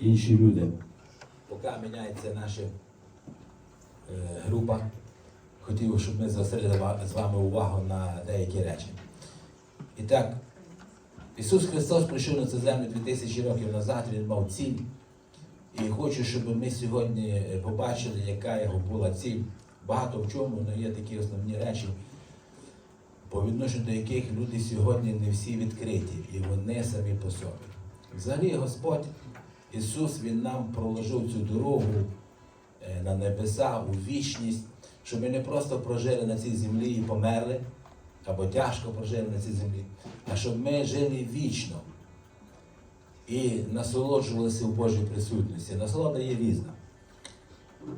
інші люди. Поки міняється наша е, група, хотів, щоб ми зосередили з вами увагу на деякі речі. І так, Ісус Христос прийшов на цю землю 2000 років назад, Він мав ціль. І хочу, щоб ми сьогодні е, побачили, яка його була ціль. Багато в чому, але є такі основні речі, по відношенню до яких люди сьогодні не всі відкриті, і вони самі по собі. Взагалі Господь Ісус Він нам проложив цю дорогу е, на небеса, у вічність, щоб ми не просто прожили на цій землі і померли, або тяжко прожили на цій землі, а щоб ми жили вічно і насолоджувалися в Божій присутності. Насолода є різна.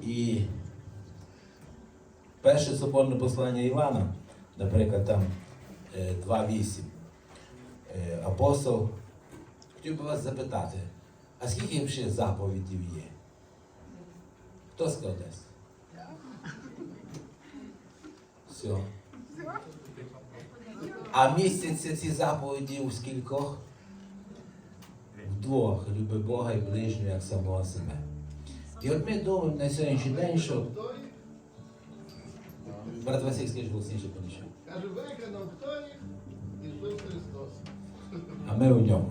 І перше соборне послання Івана, наприклад, там е, 2.8. Е, Апостол, хотів би вас запитати, а скільки ще заповідів є? Хто сказав десь? Все. А містяться ці заповіді у скількох? Вдвох. Люби Бога і ближнього як самого себе. І от ми думаємо на сьогоднішній день, що. Брат Василь, скажи голосніше понічого. Каже, виконав хто їх? Ісус Христос. А ми у ньому.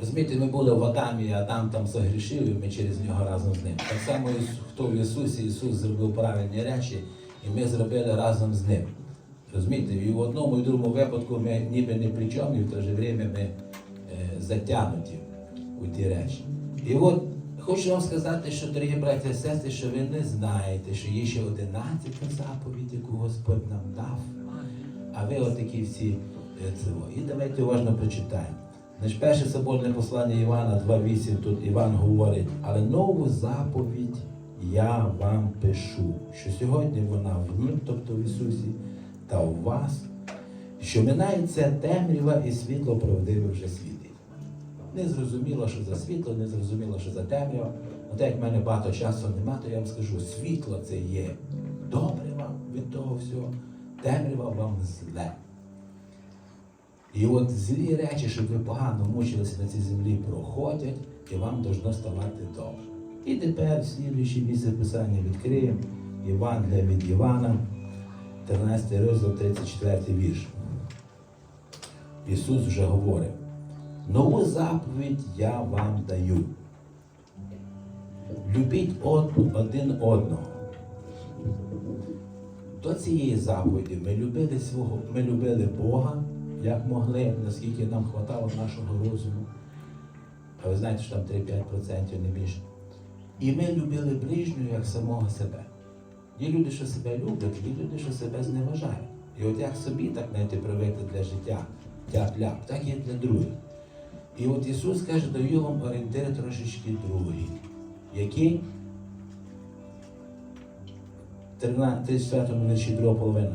Розумієте, ми були в Адамі, а Адам там загрішив, і ми через нього разом з ним. Так само, хто в Ісусі, Ісус зробив правильні речі, і ми зробили разом з ним. Розумієте, і в одному і другому випадку ми ніби не при чому, і в то же время ми е, затягнуті у ті речі. І от хочу вам сказати, що, дорогі браті і сестри, що ви не знаєте, що є ще 11 заповідь, яку Господь нам дав. А ви отакі всі е, цього. І давайте уважно прочитаємо. Значить, перше соборне послання Івана 2.8, тут Іван говорить, але нову заповідь я вам пишу, що сьогодні вона в нім, тобто в Ісусі, та у вас, що минається темрява і світло правдиве вже світить. Не зрозуміло, що за світло, не зрозуміло, що за темрява. От як в мене багато часу нема, то я вам скажу, світло це є добре вам від того всього, темрява вам зле. І от злі речі, щоб ви погано мучилися на цій землі, проходять, і вам должно ставати добре. І тепер слідуюче місце писання відкриємо Євангелія від Івана, 13 розділ, 34 вірш. Ісус вже говорить, нову заповідь я вам даю. Любіть од- один одного. До цієї заповіді ми любили свого, ми любили Бога, як могли, наскільки нам хватало нашого розуму. А ви знаєте, що там 3-5% не більше. І ми любили ближнього як самого себе. Є люди, що себе люблять, є люди, що себе зневажають. І от як собі так знаєте, привикли для життя, тяп-ляп, так і для других. І от Ісус каже, даю вам орієнтир трошечки другий. Який? 34 вірші друга половина.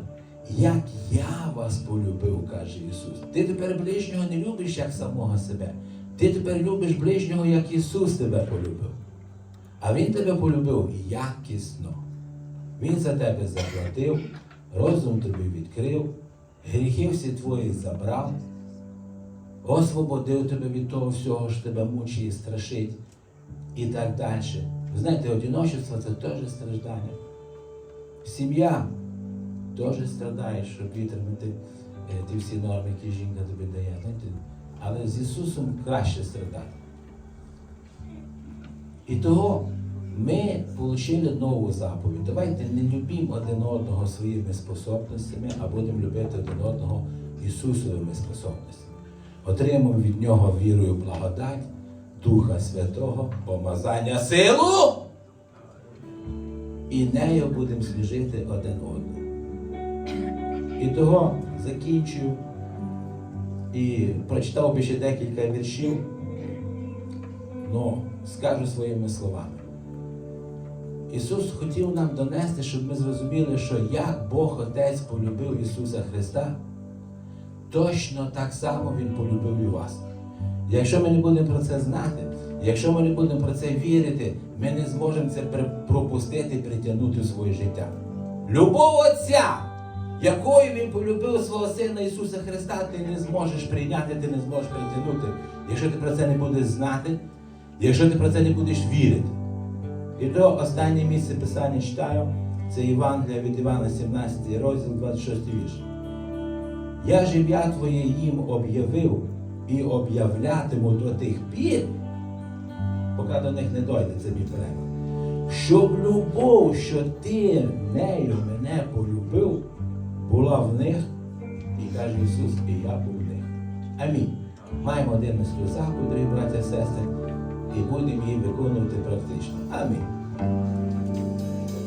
Як я вас полюбив, каже Ісус. Ти тепер ближнього не любиш як самого себе. Ти тепер любиш ближнього, як Ісус тебе полюбив. А Він тебе полюбив якісно. Він за тебе заплатив, розум тобі відкрив, гріхи всі твої забрав, освободив тебе від того всього, що тебе мучить і страшить, і так далі. Ви знаєте, одиночество це теж страждання. Сім'я теж страдає, щоб витримати е, ті всі норми, які жінка тобі дає. Але з Ісусом краще страдати. І того ми отримали нову заповідь. Давайте не любимо один одного своїми способностями, а будемо любити один одного Ісусовими способностями. Отримаємо від Нього вірою благодать, Духа Святого, помазання силу і нею будемо служити один одному. І того закінчую і прочитав би ще декілька віршів, але скажу своїми словами. Ісус хотів нам донести, щоб ми зрозуміли, що як Бог Отець полюбив Ісуса Христа, точно так само Він полюбив і вас. Якщо ми не будемо про це знати, якщо ми не будемо про це вірити, ми не зможемо це пропустити і притягнути в своє життя. Любов Отця, якою Він полюбив свого Сина Ісуса Христа, ти не зможеш прийняти, ти не зможеш притягнути, якщо ти про це не будеш знати, Якщо ти про це не будеш вірити. І то останнє місце писання читаю, це Євангелія від Івана, 17 розділ, 26 вірш. Я ж ім'я Твоє їм об'явив і об'являтиму до тих пір, поки до них не дойде, це мій переклад. Щоб любов, що ти нею мене полюбив, була в них, і каже Ісус, і я був в них. Амінь. Маємо один на заповідь, дорогі браття і сестри, і будемо її виконувати практично. Амінь.